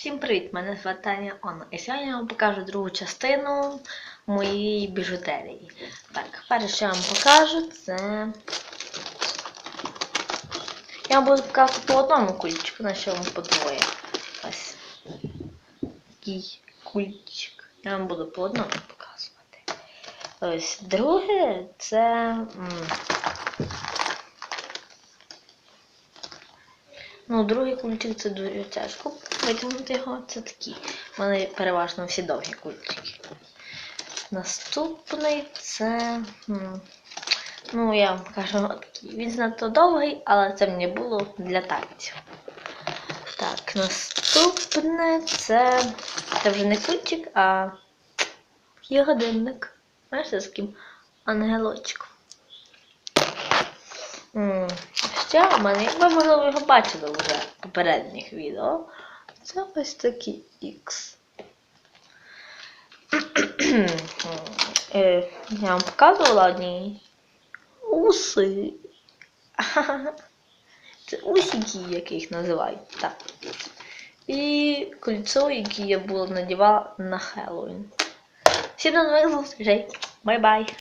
Всім привіт! Мене звати Таня Онна. І сьогодні я вам покажу другу частину моєї біжутерії. Так, перше, що я вам покажу, це. Я вам буду показувати по одному кульчику, на що вам по двоє. Ось. Такий кульчик. Я вам буду по одному показувати. Ось друге це. Ну, другий кульчик це дуже тяжко витягнути його. Це такі. У мене переважно всі довгі кульчики. Наступний це. Ну, я вам кажу. Він занадто довгий, але це мені було для танців. Так, наступне це. Це вже не кульчик, а є годинник. Знаєш, з таким ангелочком. Ще в мене, як ви можливо його бачили вже в попередніх відео. Це ось такий X. Е, Я вам показувала одні уси. Це усики, як їх називають. Так. І кольцо, яке я була надівала на Хеллоуін. Всім до нових зустрічей. Бай-бай!